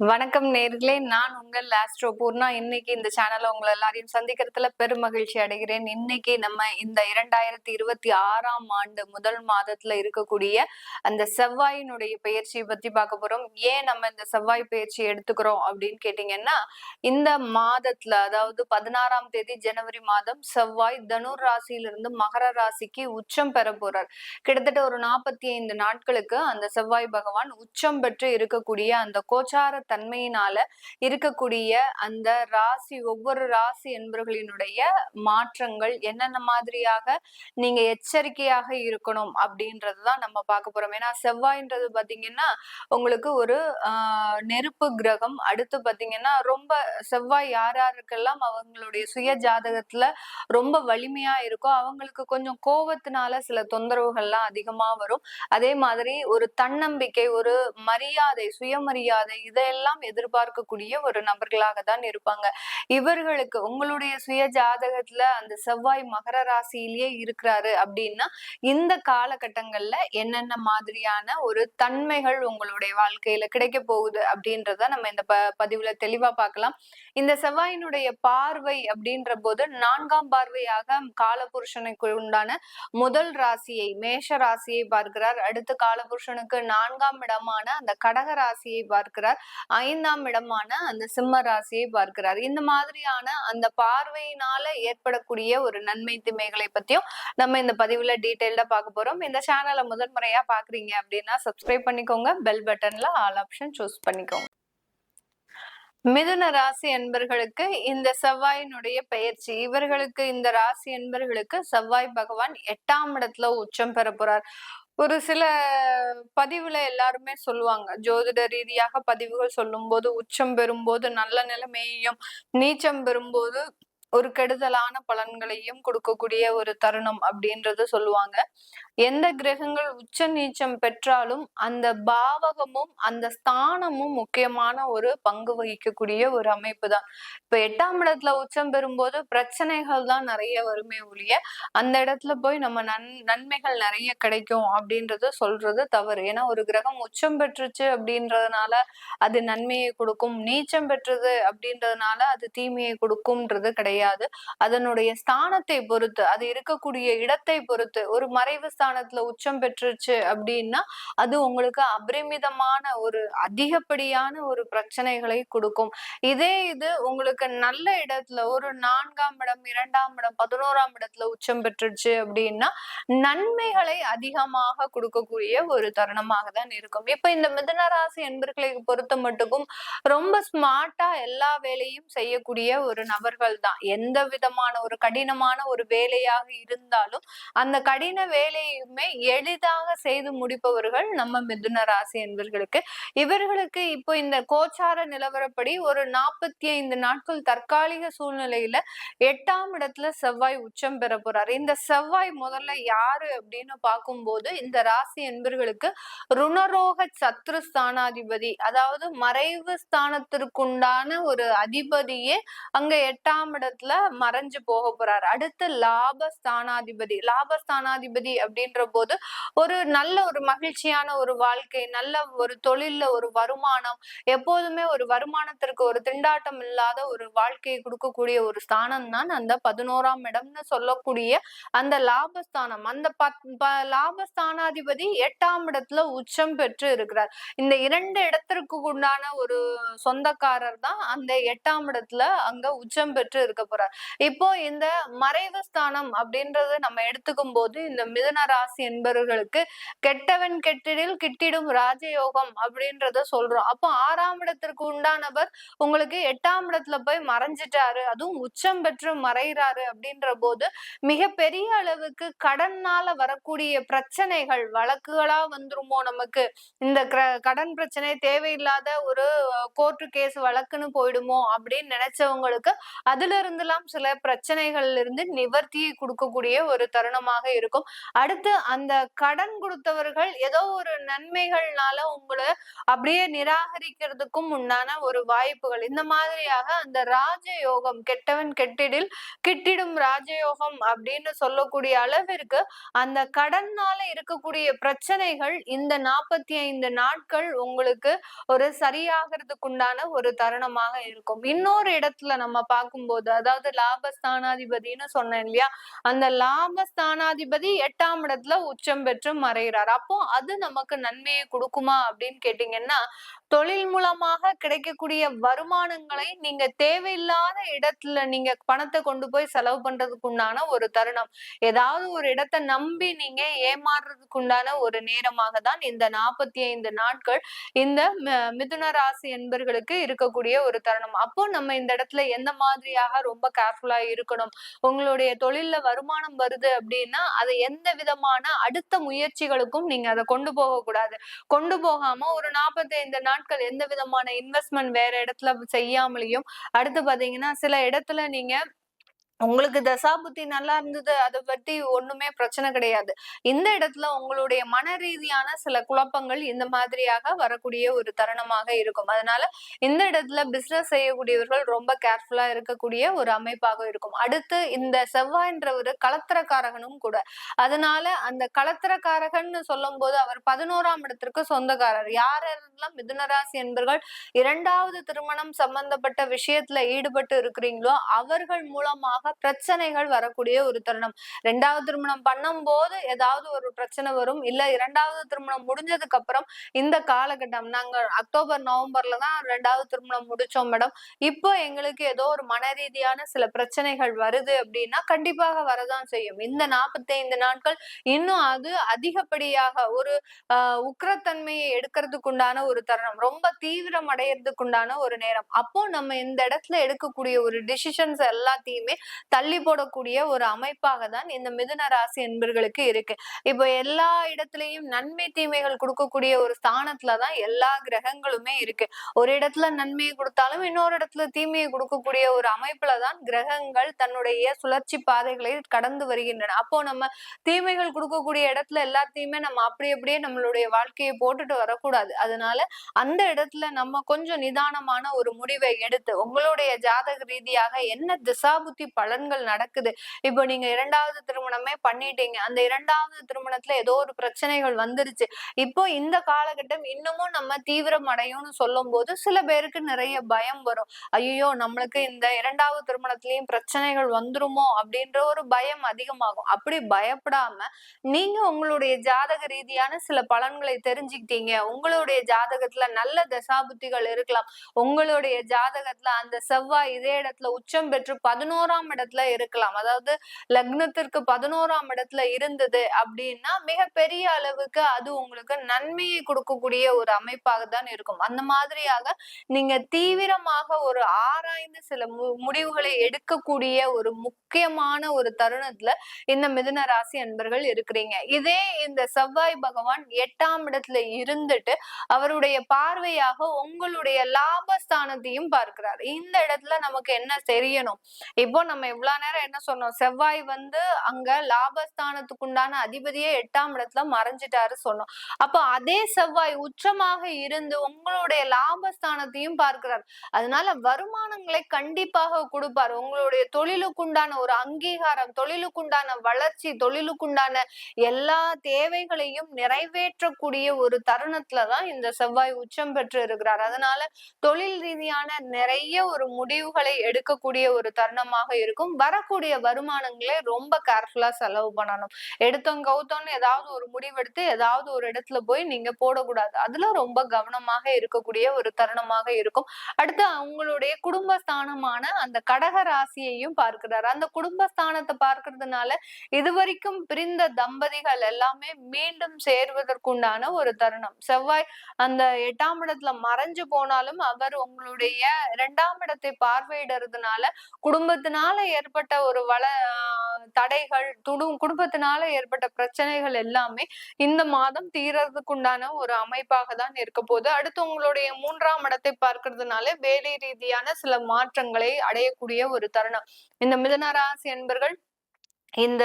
வணக்கம் நேர்களே. நான் உங்கள் ஆஸ்ட்ரோ பூர்ணா. இன்னைக்கு இந்த சேனல்ல உங்களை எல்லாரையும் சந்திக்கிறதுல பெரும் மகிழ்ச்சி அடைகிறேன். இன்னைக்கு நம்ம இந்த இரண்டாயிரத்தி இருபத்தி ஆறாம் ஆண்டு முதல் மாதத்துல இருக்கக்கூடிய அந்த செவ்வாயினுடைய பயிற்சியை பத்தி பார்க்க போறோம். ஏன் நம்ம இந்த செவ்வாய் பயிற்சி எடுத்துக்கிறோம் அப்படின்னு கேட்டீங்கன்னா இந்த மாதத்துல அதாவது பதினாறாம் தேதி ஜனவரி மாதம் செவ்வாய் தனுர் ராசியிலிருந்து மகர ராசிக்கு உச்சம் பெற போறார். கிட்டத்தட்ட ஒரு நாற்பத்தி ஐந்து நாட்களுக்கு அந்த செவ்வாய் பகவான் உச்சம் பெற்று இருக்கக்கூடிய அந்த கோச்சார தன்மையினால இருக்கக்கூடிய அந்த ராசி ஒவ்வொரு ராசி என்பவர்களினுடைய மாற்றங்கள் என்னென்ன மாதிரியாக நீங்க எச்சரிக்கையாக இருக்கணும் அப்படின்றதுதான் நம்ம பார்க்க போறோம். ஏன்னா செவ்வாயின்றது பாத்தீங்கன்னா உங்களுக்கு ஒரு நெருப்பு கிரகம். அடுத்து பாத்தீங்கன்னா ரொம்ப செவ்வாய் யார் யாருக்கெல்லாம் அவங்களுடைய சுய ஜாதகத்துல ரொம்ப வலிமையா இருக்கோ அவங்களுக்கு கொஞ்சம் கோபத்தினால சில தொந்தரவுகள்லாம் அதிகமா வரும். அதே மாதிரி ஒரு தன்னம்பிக்கை ஒரு மரியாதை சுயமரியாதை இதெல்லாம் எல்லாம் எதிர்பார்க்கக்கூடிய ஒரு நபர்களாக தான் இருப்பாங்க. இவர்களுக்கு உங்களுடைய சுய ஜாதகத்துல அந்த செவ்வாய் மகர ராசியிலேயே இருக்கிறாரு அப்படின்னா இந்த காலகட்டங்கள்ல என்னென்ன மாதிரியான ஒரு தன்மைகள் உங்களுடைய வாழ்க்கையில கிடைக்க போகுது அப்படின்றத நம்ம இந்த ப பதிவுல தெளிவா பார்க்கலாம். இந்த செவ்வாயினுடைய பார்வை அப்படின்ற போது நான்காம் பார்வையாக காலபுருஷனுக்கு உண்டான முதல் ராசியை மேஷ ராசியை பார்க்கிறார். அடுத்து காலபுருஷனுக்கு நான்காம் இடமான அந்த கடக ராசியை பார்க்கிறார். ஐந்தாம் இடமான அந்த சிம்ம ராசியை பார்க்கிறார். இந்த மாதிரியான அந்த பார்வையினால ஏற்படக்கூடிய ஒரு நன்மை திமைகளை பத்தியும் நம்ம இந்த பதிவுல டீட்டெயில்டா பார்க்க போறோம். இந்த சேனலை முதன்முறையா பாக்குறீங்க அப்படின்னா சப்ஸ்கிரைப் பண்ணிக்கோங்க. பெல் பட்டன்ல ஆல் ஆப்ஷன் சூஸ் பண்ணிக்கோங்க. மிதுன ராசி என்பர்களுக்கு இந்த செவ்வாயினுடைய பயிற்சி இவர்களுக்கு இந்த ராசி என்பர்களுக்கு செவ்வாய் பகவான் எட்டாம் இடத்துல உச்சம் பெற போறார். ஒரு சில பதிவுல எல்லாருமே சொல்லுவாங்க. ஜோதிட ரீதியாக பதிவுகள் சொல்லும் போது உச்சம் பெறும்போது நல்ல நிலைமையையும் நீச்சம் பெறும்போது ஒரு கெடுதலான பலன்களையும் கொடுக்கக்கூடிய ஒரு தருணம் அப்படின்றத சொல்லுவாங்க. எந்த கிரகங்கள் உச்ச நீச்சம் பெற்றாலும் அந்த பாவகமும் அந்த ஸ்தானமும் முக்கியமான ஒரு பங்கு வகிக்கக்கூடிய ஒரு அமைப்பு தான். இப்ப எட்டாம் இடத்துல உச்சம் பெறும்போது பிரச்சனைகள் தான் நிறைய வருமே ஒழிய அந்த இடத்துல போய் நம்ம நன் நன்மைகள் நிறைய கிடைக்கும் அப்படின்றது சொல்றது தவறு. ஏன்னா ஒரு கிரகம் உச்சம் பெற்றுச்சு அப்படின்றதுனால அது நன்மையை கொடுக்கும் நீச்சம் பெற்றது அப்படின்றதுனால அது தீமையை கொடுக்கும்ன்றது கிடையாது. அதனுடைய ஸ்தானத்தை பொறுத்து அது இருக்கக்கூடிய இடத்தை பொறுத்து ஒரு மறைவு ஸ்தானத்துல உச்சம் பெற்றுச்சு அப்படின்னா அது உங்களுக்கு அபரிமிதமான ஒரு அதிகப்படியான ஒரு பிரச்சனைகளை கொடுக்கும். இதே இது உங்களுக்கு நல்ல இடத்துல ஒரு நான்காம் இடம் இரண்டாம் இடம் பதினோராம் இடத்துல உச்சம் பெற்றுச்சு அப்படின்னா நன்மைகளை அதிகமாக கொடுக்கக்கூடிய ஒரு தருணமாக தான் இருக்கும். இப்ப இந்த மிதனராசி என்பர்களை பொறுத்த மட்டுக்கும் ரொம்ப ஸ்மார்ட்டா எல்லா வேலையும் செய்யக்கூடிய ஒரு நபர்கள் தான். எந்த விதமான ஒரு கடினமான ஒரு வேலையாக இருந்தாலும் அந்த கடின வேலையுமே எளிதாக செய்து முடிப்பவர்கள் நம்ம மிதுன ராசி என்பர்களுக்கு. இவர்களுக்கு இப்போ இந்த கோச்சார நிலவரப்படி ஒரு நாற்பத்தி ஐந்து நாட்கள் தற்காலிக சூழ்நிலையில எட்டாம் இடத்துல செவ்வாய் உச்சம் பெற போறாரு. இந்த செவ்வாய் முதல்ல யாரு அப்படின்னு பார்க்கும்போது இந்த ராசி என்பர்களுக்கு ருணரோக சத்ரு ஸ்தானாதிபதி அதாவது மறைவு ஸ்தானத்திற்குண்டான ஒரு அதிபதியே அங்க எட்டாம் இடத்துல மறைஞ்சு போக போறாரு. அடுத்து லாப ஸ்தானாதிபதி லாப ஸ்தானாதிபதி அப்படின்ற போது ஒரு நல்ல ஒரு மகிழ்ச்சியான ஒரு வாழ்க்கை நல்ல ஒரு தொழில்ல ஒரு வருமானம் எப்போதுமே ஒரு வருமானத்திற்கு ஒரு திண்டாட்டம் இல்லாத ஒரு வாழ்க்கையை கொடுக்கக்கூடிய ஒரு ஸ்தானம் தான் அந்த பதினோராம் இடம்னு சொல்லக்கூடிய அந்த லாபஸ்தானம். அந்த லாபஸ்தானாதிபதி எட்டாம் இடத்துல உச்சம் பெற்று இருக்கிறார். இந்த இரண்டு இடத்திற்கு உண்டான ஒரு சொந்தக்காரர் தான் அந்த எட்டாம் இடத்துல அங்க உச்சம் பெற்று இருக்க போறார் இப்போ இந்த மறைவு ஸ்தானம் அப்படின்றது நம்ம எடுத்துக்கும் போது இந்த மிதன ராசி என்பவர்களுக்கு கெட்டவன் கெட்டிடில் கிட்டிடும் ராஜயோகம் அப்படின்றத சொல்றோம். அப்போ ஆறாம் இடத்திற்கு உண்டானவர் உங்களுக்கு எட்டாம் இடத்துல போய் மறைஞ்சிட்டாரு. அதுவும் உச்சம் பெற்று மறைகிறாரு அப்படின்ற போது மிக பெரிய அளவுக்கு கடன்னால வரக்கூடிய பிரச்சனைகள் வழக்குகளா வந்துருமோ நமக்கு? இந்த கடன் பிரச்சனை தேவையில்லாத ஒரு கோர்ட்டு கேஸ் வழக்குன்னு போயிடுமோ அப்படின்னு நினைச்சவங்களுக்கு அதுல இருந்து இருந்தெல்லாம் சில பிரச்சனைகள்ல இருந்து நிவர்த்தியை கொடுக்கக்கூடிய ஒரு தருணமாக இருக்கும். அடுத்து அந்த கடன் கொடுத்தவர்கள் ஏதோ ஒரு நன்மைகள்னால உங்களை அப்படியே நிராகரிக்கிறதுக்கும் உண்டான ஒரு வாய்ப்புகள். இந்த மாதிரியாக அந்த ராஜயோகம் கெட்டவன் கெட்டிடில் கிட்டிடும் ராஜயோகம் அப்படின்னு சொல்லக்கூடிய அளவிற்கு அந்த கடன்னால இருக்கக்கூடிய பிரச்சனைகள் இந்த நாற்பத்தி ஐந்து நாட்கள் உங்களுக்கு ஒரு சரியாகிறதுக்குண்டான ஒரு தருணமாக இருக்கும். இன்னொரு இடத்துல நம்ம பார்க்கும்போது அதாவது அதாவது லாபஸ்தானாதிபதினு சொன்னேன் இல்லையா? அந்த லாபஸ்தானாதிபதி எட்டாம் இடத்துல உச்சம் பெற்று மறைகிறார் அப்போ அது நமக்கு நன்மையை கொடுக்குமா அப்படின்னு கேட்டீங்கன்னா தொழில் மூலமாக கிடைக்கக்கூடிய வருமானங்களை நீங்க தேவையில்லாத இடத்துல நீங்க பணத்தை கொண்டு போய் செலவு பண்றதுக்கு உண்டான ஒரு தருணம். ஏதாவது ஒரு இடத்தை நம்பி நீங்க ஏமாறுறதுக்கு உண்டான ஒரு நேரமாக தான் இந்த நாற்பத்தி ஐந்து நாட்கள் இந்த மிதுன ராசி என்பர்களுக்கு இருக்கக்கூடிய ஒரு தருணம். அப்போ நம்ம இந்த இடத்துல எந்த மாதிரியாக ரொம்ப கேர்ஃபுல்லா இருக்கணும்? உங்களுடைய தொழில்ல வருமானம் வருது அப்படின்னா அதை எந்த விதமான அடுத்த முயற்சிகளுக்கும் நீங்க அதை கொண்டு போக கூடாது கொண்டு போகாம ஒரு நாற்பத்தி ஐந்து நாள் நாட்கள் எந்த விதமான இன்வெஸ்ட்மெண்ட் வேற இடத்துல செய்யாமலையும் அடுத்து பாத்தீங்கன்னா சில இடத்துல நீங்க உங்களுக்கு தசாபுத்தி நல்லா இருந்தது அதை பத்தி ஒண்ணுமே பிரச்சனை கிடையாது. இந்த இடத்துல உங்களுடைய மன ரீதியான சில குழப்பங்கள் இந்த மாதிரியாக வரக்கூடிய ஒரு தருணமாக இருக்கும். அதனால இந்த இடத்துல பிசினஸ் செய்யக்கூடியவர்கள் ரொம்ப கேர்ஃபுல்லா இருக்கக்கூடிய ஒரு அமைப்பாக இருக்கும். அடுத்து இந்த செவ்வாய்ன்றவர் கலத்திரக்காரகனும் கூட. அதனால அந்த கலத்திரக்காரகன் சொல்லும் போது அவர் பதினோராம் இடத்திற்கு சொந்தக்காரர். யாரெல்லாம் மிதுனராசி என்பர்கள் இரண்டாவது திருமணம் சம்பந்தப்பட்ட விஷயத்துல ஈடுபட்டு இருக்கிறீங்களோ அவர்கள் மூலமாக பிரச்சனைகள் வரக்கூடிய ஒரு தருணம். ரெண்டாவது திருமணம் பண்ணும் போது ஏதாவது ஒரு பிரச்சனை வரும். இல்ல இரண்டாவது திருமணம் முடிஞ்சதுக்கு அப்புறம் இந்த காலகட்டம் நாங்க அக்டோபர் நவம்பர்ல தான் ரெண்டாவது திருமணம் முடிச்சோம் மேடம். இப்போ எங்களுக்கு ஏதோ ஒரு மன ரீதியான சில பிரச்சனைகள் வருது அப்படின்னா கண்டிப்பாக வரதான் செய்யும். இந்த நாற்பத்தைந்து நாட்கள் இன்னும் அது அதிகப்படியாக ஒரு உக்கிரத்தன்மையை உக்கரத்தன்மையை எடுக்கிறதுக்குண்டான ஒரு தருணம். ரொம்ப தீவிரம் அடையிறதுக்குண்டான ஒரு நேரம். அப்போ நம்ம இந்த இடத்துல எடுக்கக்கூடிய ஒரு டிசிஷன்ஸ் எல்லாத்தையுமே தள்ளி போடக்கூடிய ஒரு அமைப்பாக தான் இந்த மிதுன ராசி என்பர்களுக்கு இருக்கு. இப்போ எல்லா இடத்துலயும் நன்மை தீமைகள் கொடுக்கக்கூடிய ஒரு ஸ்தானத்துலதான் எல்லா கிரகங்களுமே இருக்கு. ஒரு இடத்துல நன்மையை கொடுத்தாலும் இன்னொரு இடத்துல தீமையை கொடுக்கக்கூடிய ஒரு அமைப்புலதான் கிரகங்கள் தன்னுடைய சுழற்சி பாதைகளை கடந்து வருகின்றன. அப்போ நம்ம தீமைகள் கொடுக்கக்கூடிய இடத்துல எல்லாத்தையுமே நம்ம அப்படி அப்படியே நம்மளுடைய வாழ்க்கையை போட்டுட்டு வரக்கூடாது. அதனால அந்த இடத்துல நம்ம கொஞ்சம் நிதானமான ஒரு முடிவை எடுத்து உங்களுடைய ஜாதக ரீதியாக என்ன திசாபுத்தி பல பலன்கள் நடக்குது. இப்போ நீங்க இரண்டாவது திருமணமே பண்ணிட்டீங்க. அந்த இரண்டாவது திருமணத்துல ஏதோ ஒரு பிரச்சனைகள் வந்துருச்சு. இப்போ இந்த காலகட்டம் இன்னமும் நம்ம தீவிரம் அடையும்னு சொல்லும் போது சில பேருக்கு நிறைய பயம் வரும். ஐயோ நம்மளுக்கு இந்த இரண்டாவது திருமணத்திலயும் பிரச்சனைகள் வந்துருமோ அப்படின்ற ஒரு பயம் அதிகமாகும். அப்படி பயப்படாம நீங்க உங்களுடைய ஜாதக ரீதியான சில பலன்களை தெரிஞ்சுக்கிட்டீங்க. உங்களுடைய ஜாதகத்துல நல்ல தசாபுத்திகள் இருக்கலாம். உங்களுடைய ஜாதகத்துல அந்த செவ்வாய் இதே இடத்துல உச்சம் பெற்று பதினோராம் இடத்துல இருக்கலாம். அதாவது லக்னத்திற்கு பதினோராம் இடத்துல இருந்தது அப்படின்னா மிக பெரிய அளவுக்கு அது உங்களுக்கு நன்மையை கொடுக்கக்கூடிய ஒரு அமைப்பாக தான் இருக்கும். அந்த மாதிரியாக நீங்க தீவிரமாக ஒரு ஆராய்ந்து சில முடிவுகளை எடுக்கக்கூடிய ஒரு முக்கியமான ஒரு தருணத்துல இந்த மிதுன ராசி அன்பர்கள் இருக்கிறீங்க. இதே இந்த செவ்வாய் பகவான் எட்டாம் இடத்துல இருந்துட்டு அவருடைய பார்வையாக உங்களுடைய லாபஸ்தானத்தையும் பார்க்கிறார். இந்த இடத்துல நமக்கு என்ன தெரியணும்? இப்போ நம்ம நம்ம இவ்வளவு நேரம் என்ன சொன்னோம்? செவ்வாய் வந்து அங்க லாபஸ்தானத்துக்கு உண்டான அதிபதியே எட்டாம் இடத்துல மறைஞ்சிட்டாரு சொன்னோம். அப்போ அதே செவ்வாய் உச்சமாக இருந்து உங்களுடைய லாபஸ்தானத்தையும் பார்க்கிறார். அதனால வருமானங்களை கண்டிப்பாக கொடுப்பார். உங்களுடைய தொழிலுக்குண்டான ஒரு அங்கீகாரம் தொழிலுக்குண்டான வளர்ச்சி தொழிலுக்குண்டான எல்லா தேவைகளையும் நிறைவேற்றக்கூடிய ஒரு தருணத்துலதான் இந்த செவ்வாய் உச்சம் பெற்று இருக்கிறார். அதனால தொழில் ரீதியான நிறைய ஒரு முடிவுகளை எடுக்கக்கூடிய ஒரு தருணமாக இருக்கும் வரக்கூடிய வருமானங்களே ரொம்ப கேர்ஃபுல்லா செலவு பண்ணணும். எடுத்தோம் கவுத்தோன்னு ஏதாவது ஒரு முடிவெடுத்து ஏதாவது ஒரு இடத்துல போய் நீங்க போடக்கூடாது. அதுல ரொம்ப கவனமாக இருக்கக்கூடிய ஒரு தருணமாக இருக்கும். அடுத்து அவங்களுடைய குடும்பஸ்தானமான அந்த கடக ராசியையும் பார்க்கிறார். அந்த குடும்பஸ்தானத்தை பார்க்கறதுனால இதுவரைக்கும் பிரிந்த தம்பதிகள் எல்லாமே மீண்டும் சேர்வதற்குண்டான ஒரு தருணம். செவ்வாய் அந்த எட்டாம் இடத்துல மறைஞ்சு போனாலும் அவர் உங்களுடைய இரண்டாம் இடத்தை பார்வையிடுறதுனால குடும்பத்தினால் ஏற்பட்ட ஒரு வள ஆஹ் தடைகள் துடு குடும்பத்தினால ஏற்பட்ட பிரச்சனைகள் எல்லாமே இந்த மாதம் தீரதுக்குண்டான ஒரு அமைப்பாக தான் இருக்க போகுது. அடுத்து உங்களுடைய மூன்றாம் இடத்தை பார்க்கறதுனால வேலை ரீதியான சில மாற்றங்களை அடையக்கூடிய ஒரு தருணம். இந்த மிதனராசி என்பர்கள் இந்த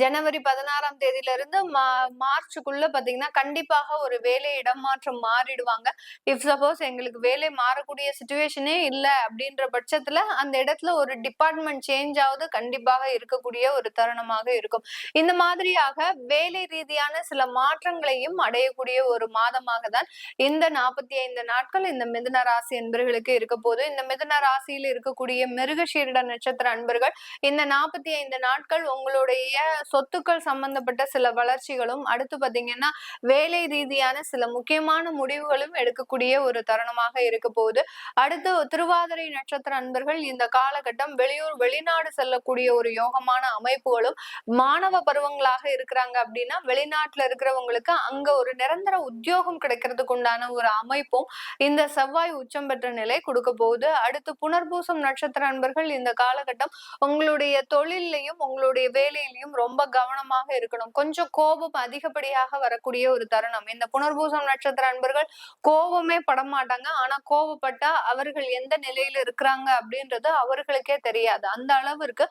ஜனவரி பதினாறாம் தேதியில இருந்து மா மார்ச்சுக்குள்ள பாத்தீங்கன்னா கண்டிப்பாக ஒரு வேலை இடமாற்றம் மாறிடுவாங்க. இஃப் சப்போஸ் எங்களுக்கு வேலை மாறக்கூடிய சுச்சுவேஷனே இல்லை அப்படின்ற பட்சத்துல அந்த இடத்துல ஒரு டிபார்ட்மெண்ட் சேஞ்ச் ஆகுது கண்டிப்பாக இருக்கக்கூடிய ஒரு தருணமாக இருக்கும். இந்த மாதிரியாக வேலை ரீதியான சில மாற்றங்களையும் அடையக்கூடிய ஒரு மாதமாக தான் இந்த நாற்பத்தி ஐந்து நாட்கள் இந்த மிதுன ராசி என்பர்களுக்கு இருக்க போது இந்த மிதுன ராசியில் இருக்கக்கூடிய மிருகசீரட நட்சத்திர அன்பர்கள் இந்த நாற்பத்தி ஐந்து நாட்கள் உங்களுடைய சொத்துக்கள் சம்பந்தப்பட்ட சில வளர்ச்சிகளும் அடுத்து பாத்தீங்கன்னா வேலை ரீதியான சில முக்கியமான முடிவுகளும் எடுக்கக்கூடிய ஒரு தருணமாக இருக்க போகுது. அடுத்து திருவாதிரை நட்சத்திர அன்பர்கள் இந்த காலகட்டம் வெளியூர் வெளிநாடு செல்லக்கூடிய ஒரு யோகமான அமைப்புகளும் மாணவ பருவங்களாக இருக்கிறாங்க அப்படின்னா வெளிநாட்டுல இருக்கிறவங்களுக்கு அங்க ஒரு நிரந்தர உத்தியோகம் கிடைக்கிறதுக்கு உண்டான ஒரு அமைப்பும் இந்த செவ்வாய் உச்சம் பெற்ற நிலை கொடுக்க போகுது. அடுத்து புனர்பூசம் நட்சத்திர அன்பர்கள் இந்த காலகட்டம் உங்களுடைய தொழிலையும் உங்களுடைய வேலையிலையும் ரொம்ப கவனமாக இருக்கணும். கொஞ்சம் கோபம் அதிகப்படியாக வரக்கூடிய ஒரு தருணம். இந்த புனர்பூசம் நட்சத்திர அன்பர்கள் கோபமே படமாட்டாங்க. ஆனா கோபப்பட்டா அவர்கள் எந்த நிலையில இருக்கிறாங்க அப்படின்றது அவர்களுக்கே தெரியாது. அந்த அளவிற்கு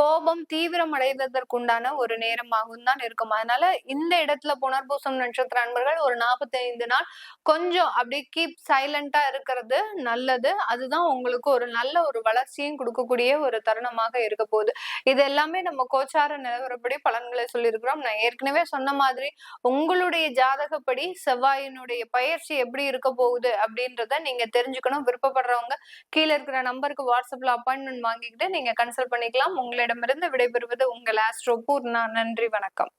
கோபம் தீவிரம் அடைவதற்குண்டான ஒரு நேரமாகவும் தான் இருக்கும். அதனால இந்த இடத்துல புனர்பூசம் நட்சத்திர அன்பர்கள் ஒரு நாற்பத்தி ஐந்து நாள் கொஞ்சம் அப்படி கீப் சைலண்டா இருக்கிறது நல்லது. அதுதான் உங்களுக்கு ஒரு நல்ல ஒரு வளர்ச்சியும் கொடுக்கக்கூடிய ஒரு தருணமாக இருக்க போகுது. இது எல்லாமே நம்ம கோச்சார நிலவரப்படி பலன்களை சொல்லியிருக்கிறோம். நான் ஏற்கனவே சொன்ன மாதிரி உங்களுடைய ஜாதகப்படி செவ்வாயினுடைய பயிற்சி எப்படி இருக்க போகுது அப்படின்றத நீங்க தெரிஞ்சுக்கணும். விருப்பப்படுறவங்க கீழே இருக்கிற நம்பருக்கு வாட்ஸ்அப்ல அப்பாயின்மெண்ட் வாங்கிக்கிட்டு நீங்க கன்சல்ட் பண்ணிக்கலாம். உங்களிடமிருந்து விடைபெறுவது உங்கள் ஆஸ்ட்ரோ பூர்ணா. நன்றி வணக்கம்.